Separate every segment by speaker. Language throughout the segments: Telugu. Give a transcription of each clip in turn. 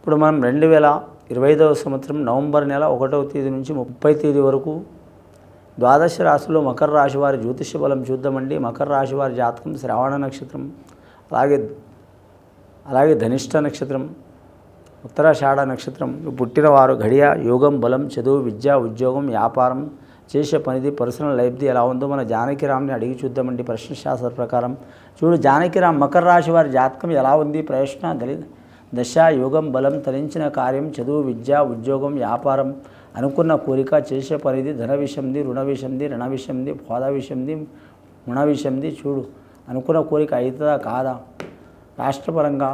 Speaker 1: ఇప్పుడు మనం రెండు వేల ఇరవై ఐదవ సంవత్సరం నవంబర్ నెల ఒకటవ తేదీ నుంచి ముప్పై తేదీ వరకు ద్వాదశ రాశిలో మకర రాశి వారి జ్యోతిష్య బలం చూద్దామండి. మకర రాశి వారి జాతకం శ్రావణ నక్షత్రం అలాగే అలాగే ధనిష్ట నక్షత్రం ఉత్తరాషాఢ నక్షత్రం పుట్టినవారు ఘడియ యోగం బలం చదువు విద్య ఉద్యోగం వ్యాపారం చేసే పనిది పర్సనల్ లైఫ్ది ఎలా ఉందో మన జానకిరామ్ని అడిగి చూద్దామండి ప్రశ్న శాస్త్ర ప్రకారం. చూడు జానకిరామ్ మకర రాశి వారి జాతకం ఎలా ఉంది? ప్రశ్న దళి దశ యోగం బలం తరించిన కార్యం చదువు విద్య ఉద్యోగం వ్యాపారం అనుకున్న కోరిక చేసే పనిది ధన విషయంది రుణ విషయంది రణ విషయంది హోదా విషయంది రుణ విషయంది చూడు. అనుకున్న కోరిక అవుతుందా కాదా? రాష్ట్రపరంగా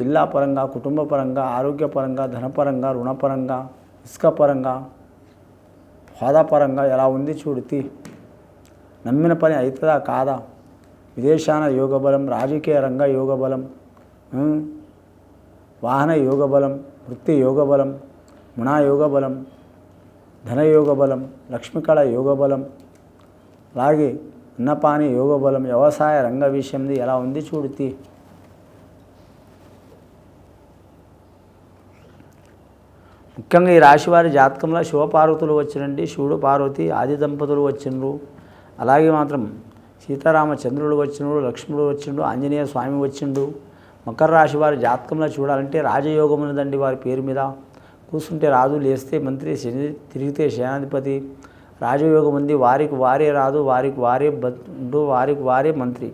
Speaker 1: జిల్లా పరంగా కుటుంబ పరంగా ఆరోగ్యపరంగా ధనపరంగా రుణపరంగా ఇసుక పరంగా హోదాపరంగా ఎలా ఉంది చూడు నమ్మిన పని అవుతుందా కాదా? విదేశాన యోగ బలం రాజకీయ రంగ యోగబలం వాహన యోగ బలం వృత్తి యోగ బలం మునాయోగ బలం ధనయోగ బలం లక్ష్మీకళ యోగ బలం అలాగే అన్నపాని యోగ బలం వ్యవసాయ రంగ విషయంది ఎలా ఉంది చూడితే. ముఖ్యంగా ఈ రాశివారి జాతకంలో శివపార్వతులు వచ్చినండి శివుడు పార్వతి ఆది దంపతులు వచ్చిండ్రు. అలాగే మాత్రం సీతారామచంద్రుడు వచ్చినడు లక్ష్మణుడు వచ్చిండు ఆంజనేయ స్వామి వచ్చిండు మకర రాశి వారి జాతకంలో చూడాలంటే రాజయోగం ఉన్నదండి వారి పేరు మీద. కూర్చుంటే రాజు లేస్తే మంత్రి శని తిరిగితే సేనాధిపతి రాజయోగం ఉంది వారికి వారే రాదు వారికి వారే బంధు వారికి వారే మంత్రి.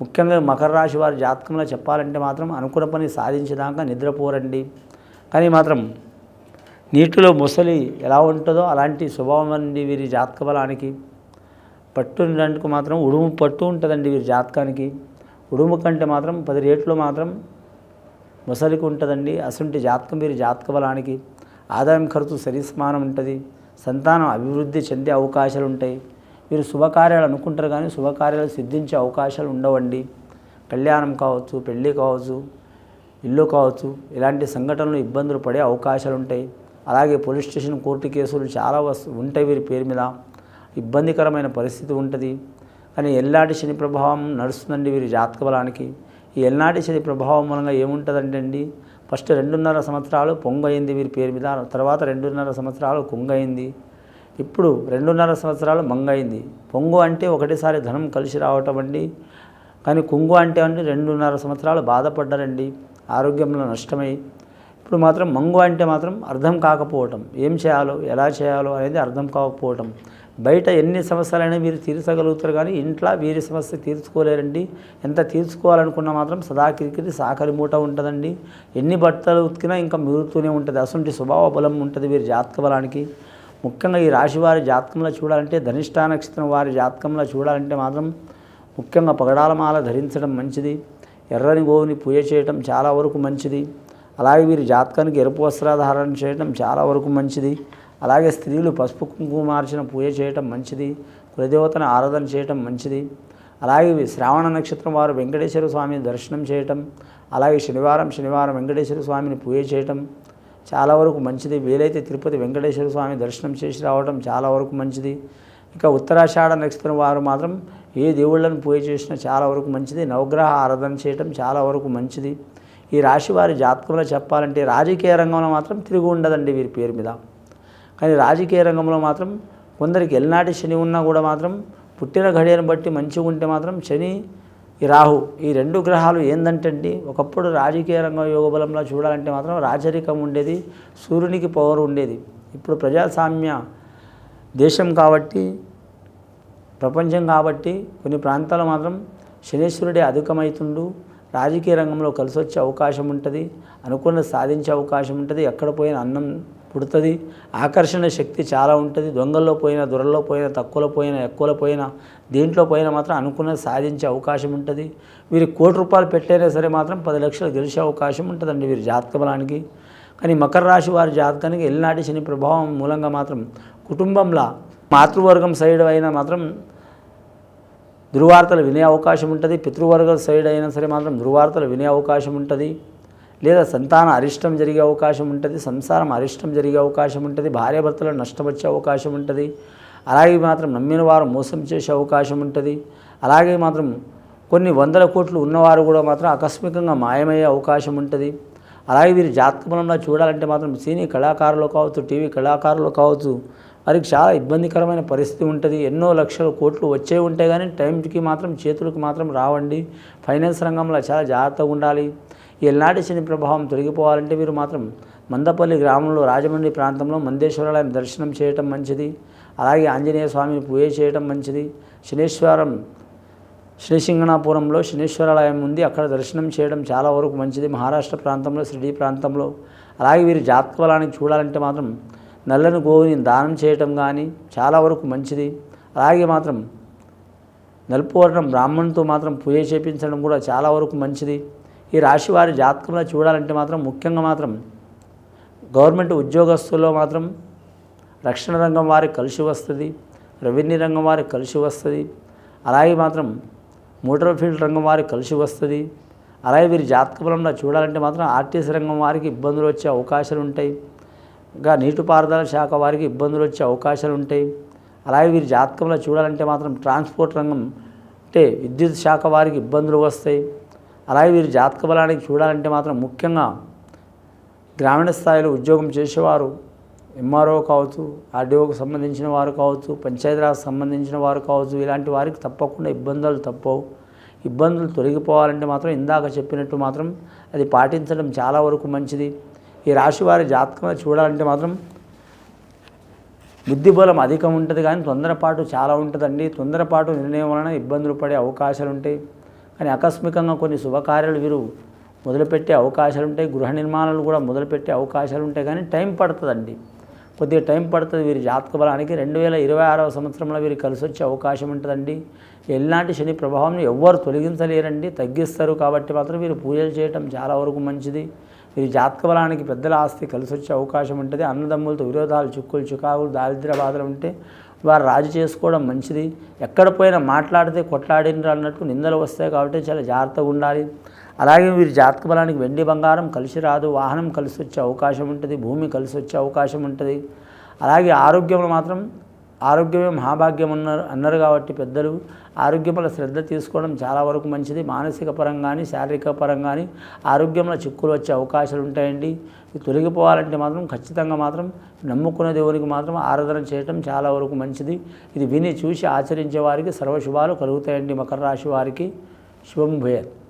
Speaker 1: ముఖ్యంగా మకర రాశి వారి జాతకంలో చెప్పాలంటే మాత్రం అనుకున్న పని సాధించేదాకా నిద్రపోరండి. కానీ మాత్రం నీటిలో ముసలి ఎలా ఉంటుందో అలాంటి స్వభావం అండి వీరి జాతక బలానికి. పట్టు మాత్రం ఉడుము పట్టు ఉంటుందండి వీరి జాతకానికి. ఉడుము కంటే మాత్రం పది రేట్లు మాత్రం ముసలికి ఉంటుందండి. అసంటి జాతకం వీరి జాతక బలానికి ఆదాయం ఖర్చు సరిసమానం ఉంటుంది సంతానం అభివృద్ధి చెందే అవకాశాలు ఉంటాయి. వీరు శుభకార్యాలు అనుకుంటారు కానీ శుభకార్యాలు సిద్ధించే అవకాశాలు ఉండవండి. కళ్యాణం కావచ్చు పెళ్ళి కావచ్చు ఇల్లు కావచ్చు ఇలాంటి సంఘటనలు ఇబ్బందులు పడే అవకాశాలు ఉంటాయి. అలాగే పోలీస్ స్టేషన్ కోర్టు కేసులు చాలా వస్తు ఉంటాయి వీరి పేరు మీద. ఇబ్బందికరమైన పరిస్థితి ఉంటుంది. కానీ ఎల్లాటి శని ప్రభావం నడుస్తుందండి వీరి జాతక బలానికి ఈ ఎల్నాటి శని ప్రభావం మూలంగా ఏముంటుందంటే అండి ఫస్ట్ రెండున్నర సంవత్సరాలు పొంగయింది వీరి పేరు మీద తర్వాత రెండున్నర సంవత్సరాలు కుంగయింది. ఇప్పుడు రెండున్నర సంవత్సరాలు మంగయింది. పొంగు అంటే ఒకటేసారి ధనం కలిసి రావటం అండి. కానీ కుంగు అంటే అండి రెండున్నర సంవత్సరాలు బాధపడ్డారండి ఆరోగ్యంలో నష్టమై. ఇప్పుడు మాత్రం మంగు అంటే మాత్రం అర్థం కాకపోవటం ఏం చేయాలో ఎలా చేయాలో అనేది అర్థం కాకపోవటం. బయట ఎన్ని సమస్యలైనా మీరు తీర్చగలుగుతారు కానీ ఇంట్లో వీరి సమస్య తీర్చుకోలేరండి. ఎంత తీర్చుకోవాలనుకున్నా మాత్రం సదా కిరికిరి సాకరి మూట ఉంటుందండి. ఎన్ని బట్టలు ఉతికినా ఇంకా మిగులుతూనే ఉంటుంది. అసలు స్వభావ బలం ఉంటుంది వీరి జాతక బలానికి ముఖ్యంగా ఈ రాశి వారి జాతకంలో చూడాలంటే ధనిష్ఠా నక్షత్రం వారి జాతకంలో చూడాలంటే మాత్రం ముఖ్యంగా పగడాల మాల ధరించడం మంచిది. ఎర్రని గోవుని పూజ చేయటం చాలా వరకు మంచిది. అలాగే వీరి జాతకానికి ఎరుపు వస్త్రాధారణ చేయటం చాలా వరకు మంచిది. అలాగే స్త్రీలు పసుపు కుంకుమార్చన పూజ చేయటం మంచిది కులదేవతను ఆరాధన చేయటం మంచిది. అలాగే శ్రావణ నక్షత్రం వారు వెంకటేశ్వర స్వామిని దర్శనం చేయటం అలాగే శనివారం శనివారం వెంకటేశ్వర స్వామిని పూజ చేయటం చాలా వరకు మంచిది. వీలైతే తిరుపతి వెంకటేశ్వర స్వామి దర్శనం చేసి రావడం చాలా వరకు మంచిది. ఇంకా ఉత్తరాషాఢ నక్షత్రం వారు మాత్రం ఏ దేవుళ్ళను పూజ చేసినా చాలా వరకు మంచిది. నవగ్రహ ఆరాధన చేయటం చాలా వరకు మంచిది. ఈ రాశి వారి జాతకంలో చెప్పాలంటే రాజకీయ రంగంలో మాత్రం తిరిగి ఉండదండి వీరి పేరు మీద. కానీ రాజకీయ రంగంలో మాత్రం కొందరికి ఎల్నాటి శని ఉన్నా కూడా మాత్రం పుట్టిన ఘడియను బట్టి మంచిగా ఉంటే మాత్రం శని ఈ రాహు ఈ రెండు గ్రహాలు ఏందంటండి ఒకప్పుడు రాజకీయ రంగం యోగబలంలో చూడాలంటే మాత్రం రాజరికం ఉండేది సూర్యునికి పవర్ ఉండేది. ఇప్పుడు ప్రజాస్వామ్య దేశం కాబట్టి ప్రపంచం కాబట్టి కొన్ని ప్రాంతాలు మాత్రం శనీశ్వరుడే అధికమవుతుండు రాజకీయ రంగంలో కలిసి వచ్చే అవకాశం ఉంటుంది అనుకున్న సాధించే అవకాశం ఉంటుంది ఎక్కడ పోయిన అన్నం పుడుతుంది. ఆకర్షణ శక్తి చాలా ఉంటుంది. దొంగల్లో పోయినా దొరల్లో పోయినా తక్కువలో పోయినా ఎక్కువలో పోయినా దేంట్లో పోయినా మాత్రం అనుకున్నది సాధించే అవకాశం ఉంటుంది. వీరు కోటి రూపాయలు పెట్టైనా సరే మాత్రం పది లక్షలు గెలిచే అవకాశం ఉంటుందండి వీరి జాతక బలానికి. కానీ మకర రాశి వారి జాతకానికి ఎల్నాటి శని ప్రభావం మూలంగా మాత్రం కుటుంబంలో మాతృవర్గం సైడ్ అయినా మాత్రం దుర్వార్తలు వినే అవకాశం ఉంటుంది. పితృవర్గ సైడ్ అయినా సరే మాత్రం దుర్వార్తలు వినే అవకాశం ఉంటుంది. లేదా సంతాన అరిష్టం జరిగే అవకాశం ఉంటుంది సంసారం అరిష్టం జరిగే అవకాశం ఉంటుంది భార్యాభర్తలు నష్టం వచ్చే అవకాశం ఉంటుంది. అలాగే మాత్రం నమ్మిన వారు మోసం చేసే అవకాశం ఉంటుంది. అలాగే మాత్రం కొన్ని వందల కోట్లు ఉన్నవారు కూడా మాత్రం ఆకస్మికంగా మాయమయ్యే అవకాశం ఉంటుంది. అలాగే వీరి జాతకబలంలో చూడాలంటే మాత్రం సినీ కళాకారులు కావచ్చు టీవీ కళాకారులు కావచ్చు వారికి చాలా ఇబ్బందికరమైన పరిస్థితి ఉంటుంది. ఎన్నో లక్షల కోట్లు వచ్చే ఉంటే కానీ టైంకి మాత్రం చేతులకు మాత్రం రావండి. ఫైనాన్స్ రంగంలో చాలా జాగ్రత్తగా ఉండాలి. ఈనాటి శని ప్రభావం తొలగిపోవాలంటే వీరు మాత్రం మందపల్లి గ్రామంలో రాజమండ్రి ప్రాంతంలో మందేశ్వరాలయం దర్శనం చేయటం మంచిది. అలాగే ఆంజనేయ స్వామిని పూజ చేయటం మంచిది. శనీశ్వరం శ్రీసింగణాపురంలో శనేశ్వరాలయం ఉంది. అక్కడ దర్శనం చేయడం చాలా వరకు మంచిది. మహారాష్ట్ర ప్రాంతంలో షిరిడి ప్రాంతంలో. అలాగే వీరి జాతకబలానికి చూడాలంటే మాత్రం నల్లని గోవుని దానం చేయటం కానీ చాలా వరకు మంచిది. అలాగే మాత్రం నలుపు వర్ణం బ్రాహ్మణుతో మాత్రం పూజ చేపించడం కూడా చాలా వరకు మంచిది. ఈ రాశి వారి జాతకంలో చూడాలంటే మాత్రం ముఖ్యంగా మాత్రం గవర్నమెంట్ ఉద్యోగస్తుల్లో మాత్రం రక్షణ రంగం వారికి కలిసి వస్తుంది రెవెన్యూ రంగం వారికి కలిసి వస్తుంది అలాగే మాత్రం మోటార్ ఫీల్డ్ రంగం వారికి కలిసి వస్తుంది. అలాగే వీరి జాతక బలంలో చూడాలంటే మాత్రం ఆర్టీసీ రంగం వారికి ఇబ్బందులు వచ్చే అవకాశాలు ఉంటాయి. ఇంకా నీటిపారుదల శాఖ వారికి ఇబ్బందులు వచ్చే అవకాశాలు ఉంటాయి. అలాగే వీరి జాతకంలో చూడాలంటే మాత్రం ట్రాన్స్పోర్ట్ రంగం అంటే విద్యుత్ శాఖ వారికి ఇబ్బందులు వస్తాయి. అలాగే వీరి జాతక బలానికి చూడాలంటే మాత్రం ముఖ్యంగా గ్రామీణ స్థాయిలో ఉద్యోగం చేసేవారు ఎంఆర్ఓ కావచ్చు ఆర్డీఓకు సంబంధించిన వారు కావచ్చు పంచాయతీరాజ్ సంబంధించిన వారు కావచ్చు ఇలాంటి వారికి తప్పకుండా ఇబ్బందులు తప్పవు. ఇబ్బందులు తొలగిపోవాలంటే మాత్రం ఇందాక చెప్పినట్టు మాత్రం అది పాటించడం చాలా వరకు మంచిది. ఈ రాశి వారి జాతకం చూడాలంటే మాత్రం బుద్ధిబలం అధికం ఉంటుంది కానీ తొందరపాటు చాలా ఉంటుందండి. తొందరపాటు నిర్ణయం వలన ఇబ్బందులు పడే అవకాశాలు ఉంటాయి కానీ ఆకస్మికంగా కొన్ని శుభకార్యాలు వీరు మొదలుపెట్టే అవకాశాలు ఉంటాయి గృహ నిర్మాణాలు కూడా మొదలుపెట్టే అవకాశాలు ఉంటాయి కానీ టైం పడుతుందండి. కొద్దిగా టైం పడుతుంది వీరి జాతక బలానికి. రెండు వేల ఇరవై ఆరవ సంవత్సరంలో వీరు కలిసి వచ్చే అవకాశం ఉంటుందండి. ఎలాంటి శని ప్రభావం ఎవ్వరు తొలగించలేరండి. తగ్గిస్తారు కాబట్టి మాత్రం వీరు పూజలు చేయటం చాలా వరకు మంచిది. వీరి జాతక బలానికి పెద్దల ఆస్తి కలిసి వచ్చే అవకాశం ఉంటుంది. అన్నదమ్ములతో విరోధాలు చిక్కులు చికాకులు దారిద్ర్య బాధలు ఉంటే వారు రాజు చేసుకోవడం మంచిది. ఎక్కడ పోయినా మాట్లాడితే కొట్లాడినరు అన్నట్టు నిందలు వస్తాయి కాబట్టి చాలా జాగ్రత్తగా ఉండాలి. అలాగే వీరి జాతక బలానికి వెండి బంగారం కలిసి రాదు. వాహనం కలిసి వచ్చే అవకాశం ఉంటుంది. భూమి కలిసి వచ్చే అవకాశం ఉంటుంది. అలాగే ఆరోగ్యంలో మాత్రం ఆరోగ్యమే మహాభాగ్యం అన్నారు అన్నారు కాబట్టి పెద్దలు ఆరోగ్యంలో శ్రద్ధ తీసుకోవడం చాలా వరకు మంచిది. మానసిక పరంగా కానీ శారీరక పరంగా కానీ ఆరోగ్యంలో చిక్కులు వచ్చే అవకాశాలు ఉంటాయండి. తొలగిపోవాలంటే మాత్రం ఖచ్చితంగా మాత్రం నమ్ముకున్న దేవునికి మాత్రం ఆరాధన చేయటం చాలా వరకు మంచిది. ఇది విని చూసి ఆచరించే వారికి సర్వశుభాలు కలుగుతాయండి మకర రాశి వారికి. శుభం భూయత్